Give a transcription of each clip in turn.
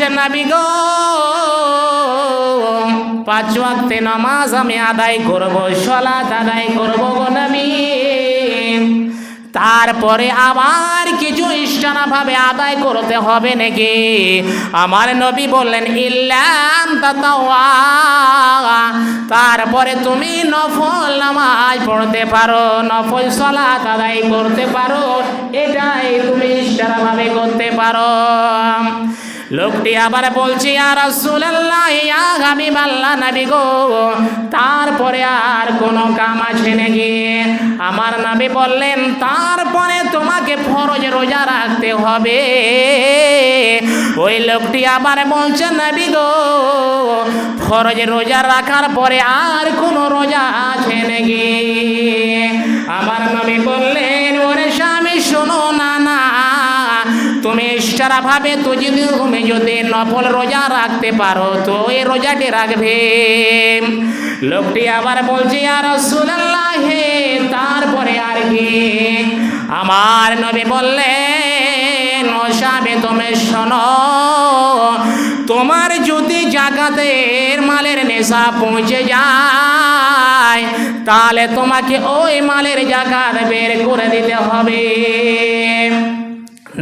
বলছেন, নাবি গো, পাঁচ ওয়াক্তে নামাজ আমি আদায় করব, সলাত আদায় করব গো তারপরে আবার কিছু ইষ্টানা ভাবে আদায় করতে হবে নাকি? আমার নবী বললেন ইল্লাম তারপরে তুমি নফল নামাজ পড়তে পারো, নফল সলাত আদায় করতে পারো, এটাই তুমি ইষ্টানা ভাবে করতে পারো। লোকটি আবার বলছি আর ইয়া হাবিবাল্লাহ নবী গো, তারপরে আর কোনো কাম আছে নাকি? আমার নবী বললেন, তারপরে তোমাকে ফরজ রোজা রাখতে হবে। ওই লোকটি আবার বলছে, নবী গো, ফরজ রোজা রাখার পরে আর কোনো রোজা আছে নাকি? আমার নবী বললেন তুমি ইষ্টারা ভাবে তো যদি তুমি যদি নফল রোজা রাখতে পারো, তো এই রোজাটি রাখবে। লোকটি আবার বলছে আর রসুল্লাহ হে, তারপরে আর কি? আমার নবী বললেন নশাবে তুমি শোনো, তোমার যদি জাগাতের মালের নেশা পৌঁছে যায়, তাহলে তোমাকে ওই মালের জাকাত বের করে দিতে হবে।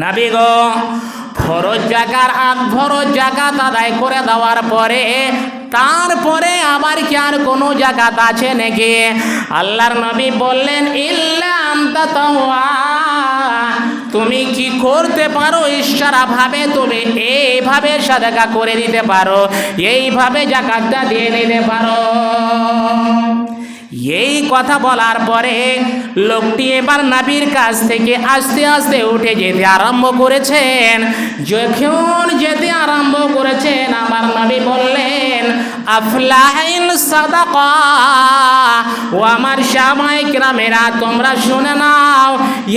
নাবি গো, ফরজ জাকার আগ ফরজ জাকাত আদায় করে দেওয়ার পরে, তারপরে আবার কি আর কোনো জাকাত আছে নাকি? আল্লাহর নবী বললেন ইল্লাম তুমি কি করতে পারো? ইশারা ভাবে তুমি এইভাবে সাদাকা করে দিতে পারো, এইভাবে জাকাতটা দিয়ে নিতে পারো। এই কথা বলার পরে লোকটি এবার নাবির কাছ থেকে আস্তে আস্তে উঠে যেতে আরম্ভ করেছেন। যখন যেতে আরম্ভ করেছেন, আমার নাবি বললেন আফলাহিন সাদাকা, ও আমার সামাই গ্রামেরা তোমরা শুনে নাও,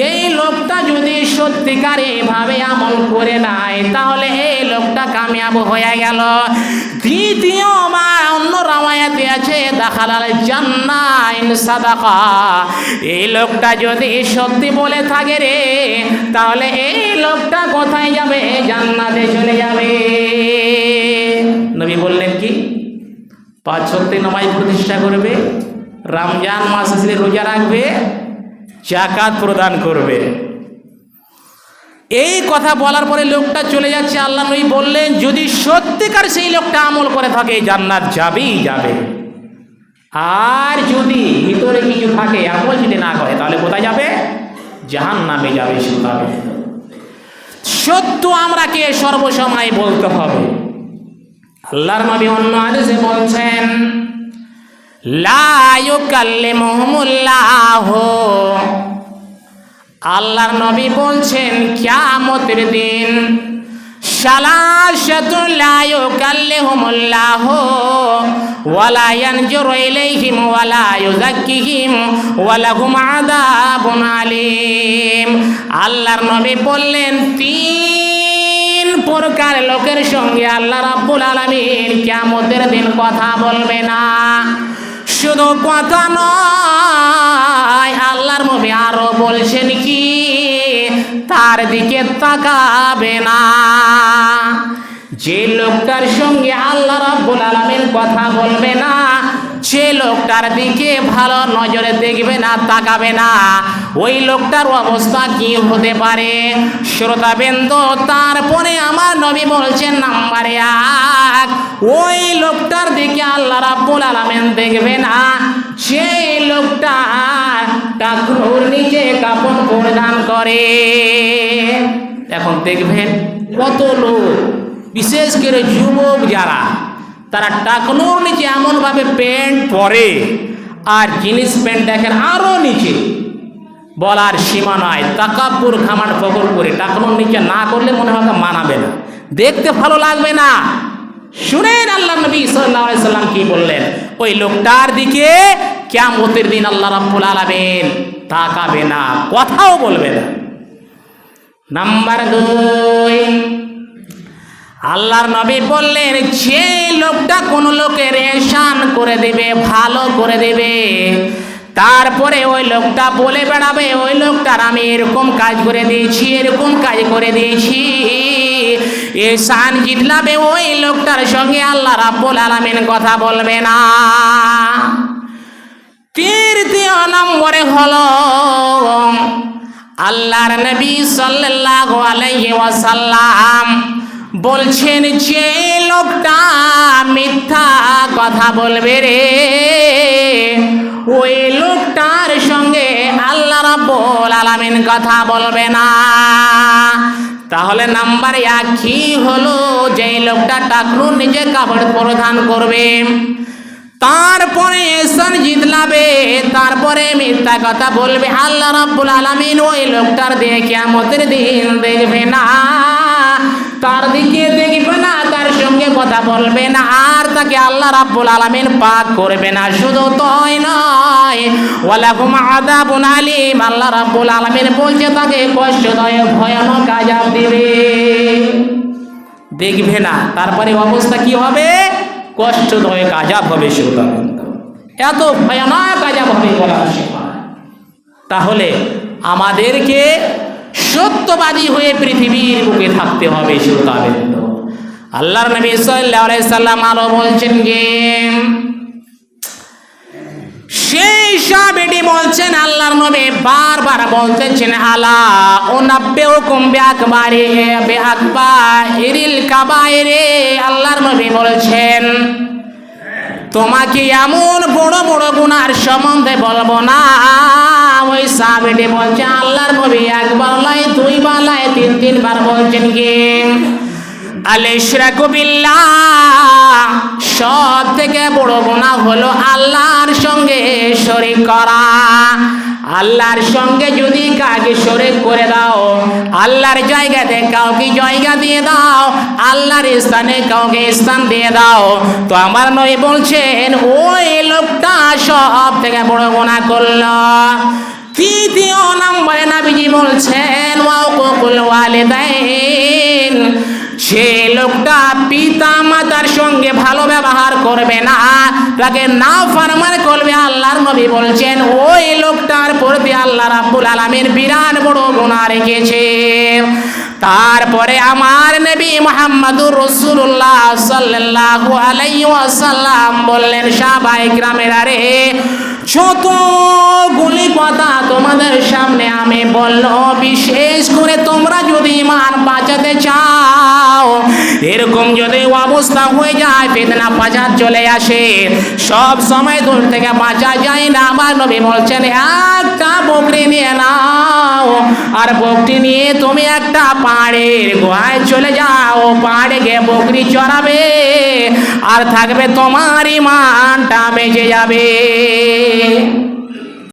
এই লোকটা যদি সত্যিকার এইভাবে আমল করে নাই তাহলে এই লোকটা কামিয়াব হয়ে গেল। রামায়াতে এই লোকটা যদি সত্যি বলে থাকে রে, তাহলে এই লোকটা কোথায় যাবে? জান্নাতে চলে যাবে। নবী বললেন কি? পাঁচ সত্যি নামাজ প্রতিষ্ঠা করবে, রমজান মাস আসলে রোজা রাখবে জাকাত প্রদান করবে। এই কথা বলার পরে লোকটা চলে যাচ্ছে। আল্লাহ নবী বললেন, যদি সত্যিকার সেই লোকটা আমল করে থাকে, জান্নাত যাবেই যাবে। আর যদি ভিতরে কিছু থাকে আমল যদি না করে, তাহলে কোথায় যাবে? জাহান নামে যাবে শুধাবে সত্য আমরাকে সর্বসময় বলতে হবে। আল্লাহর নবী অন্য আদেশে বলছেন আল্লাহর নবী বলছেন, কিয়ামতের দিন ইউকাল্লিহুমুল্লাহ ওয়ালা ইয়ানজুরু ইলাইহিম ওয়ালা ইউযাক্কিহিম ওয়ালাহুম আযাবুন আলীম আল্লাহর নবী বললেন, তিন প্রকার লোকের সঙ্গে আল্লাহ রাব্বুল আলামিন কিয়ামতের দিন কথা বলবে না। শুধু কথা নয়, আল্লাহর নবী আরও বলছেন কি, তার দিকে তাকাবে না। যে লোকটার সঙ্গে আল্লাহ রাব্বুল আলামিন কথা বলবে না, সে লোকটার দিকে ভালো নজরে দেখবে না, তাকাবে না। ওই লোকটার অবস্থা কি হতে পারে? শ্রোতাবেন্দ, তারপরে আমার নবী বলছেন, নাম্বারে এক, ওই লোকটার দিকে আল্লাহ রাব্বুল আলামিন দেখবে না। সেই লোকটা টাকুর নিচে কাপড় পরিধান করে। এখন দেখবেন কত লোক বিশেষ করে যুবক যারা, তারা টাকনোর নিচে এমনভাবে প্যান্ট পরে আর জিনিস প্যান্ট দেখেন আরও নিচে। বলার সীমা নয় তাকাপুর খামার ফকর করে টাকনোর নিচে না করলে মনে হয় মানাবে না। দেখতে ভালো লাগবে না। শুনেন আল্লাহ নবী সাল্লাম কি বললেন? ওই লোকটার দিকে কেমতের দিন আল্লাহ রাব্বুল আলামিন তাকাবে না, কথাও বলবে না। নাম্বার দুই আল্লাহর নবী বললেন, যে লোকটা কোন লোকের এসান করে দেবে, ভালো করে দেবে, তারপরে ওই লোকটা বলে বেড়াবে, ওই লোকটার আমি এরকম কাজ করে দিয়েছি, এরকম কাজ করে দিয়েছি। এই শান জিতলাবে, ওই লোকটার সঙ্গে আল্লাহ রাব্বুল আলামিন কথা বলবে না। তৃতীয় নম্বরে হলো, আল্লাহর নবী সাল্লাল্লাহু আলাইহি ওয়াসাল্লাম বলছেন, যে লোকটা মিথ্যা কথা বলবে রে, ওই লোকটার সঙ্গে আল্লাহ রাব্বুল আলামিন কথা বলবে না। তাহলে নাম্বার এক কি হলো, যেই লোকটা টাকলু নিজে কাপড় পরিধান করবে। তারপরে এসান জিতলাবে তারপরে মিথ্যা কথা বলবে। আল্লাহ রাব্বুল আলামিন ওই লোকটার দিয়ে কিয়ামতের দিন দেখবে না। তার দিকে দেখবে না, তার সঙ্গে কথা বলবে না, আর তাকে আল্লাহ রাব্বুল আলামিন পাক করবে না। শুধু তাই নয় ওয়ালাকুম আযাবুন আলিম। আল্লাহ রাব্বুল আলামিন বলছে, তাকে কষ্টদায়ক, ভয়ানক আযাব দিবে। দেখবে না, তারপরে অবস্থা কি হবে? কষ্টদায়ক আজাব হবে শ্রোতাবৃন্দ এত ভয়ানক আজাব হবে সময় তাহলে আমাদেরকে সত্যবাদী হয়ে পৃথিবীর বুকে থাকতে হবে শ্রোতাবৃন্দ আল্লাহর নবী আলাইহি সাল্লাম আরও বলছেন যে, সেই সাহাবীটি বলছেন আল্লাহর নবী, বারবার বলতেছেন আলা ও নাব্বে হুকুম বে আকবারে বে আকবারিল কাবাইরে। আল্লাহর নবী বলছেন, তোমাকে এমন বড় বড় গুনার সম্বন্ধে বলব না। ওই সাহাবীটি বলছে, আল্লাহর নবী একবার লাই দুইবার লাই তিন, তিনবার বলছেন বিল্লাহ সব থেকে বড় গুনাহ হলো আল্লাহর সঙ্গে শরীক করা। আল্লাহর সঙ্গে যদি কাকে শরীক করে দাও, আল্লাহর জায়গাতে কাউকে জায়গা দিয়ে দাও, আল্লাহর স্থানে কাউকে স্থান দিয়ে দাও। তো আমার নয় বলছেন, ওই লোকটা সব থেকে বড় গুনাহ করল। তৃতীয় নম্বরে নাবিজি বলছেন ওয়াকুল সে লোকটা পিতা মাতার সঙ্গে ভালো ব্যবহার করবে না। তাকে না ফারমান করবে আল্লাহর নবী বলছেন, ওই লোকটার প্রতি আল্লাহ রাব্বুল আলামিন বিরাট বড় গুনাহ রেখেছে তারপরে আমার নবী মোহাম্মদুর রসুল্লাহ সাল্লাল্লাহু আলাইহি ওয়াসাল্লাম বললেন সাহাবায়ে গ্রামের আরে যত বলল বিশেষ করে তোমরা যদি ইমান বাঁচাতে চাও, এরকম যদি অবস্থা হয়ে যায় বেদনা বাজার চলে আসে। সব সময় দূর থেকে বাঁচা যায় না। আমার নবী বলছেন, একটা বকরি নিয়ে নাও, আর বকরি নিয়ে তুমি একটা পাহাড়ের গুহায় চলে যাও। পাহাড়ে গিয়ে বকরি চড়াবে, আর থাকবে তোমার ইমানটা বেঁচে যাবে।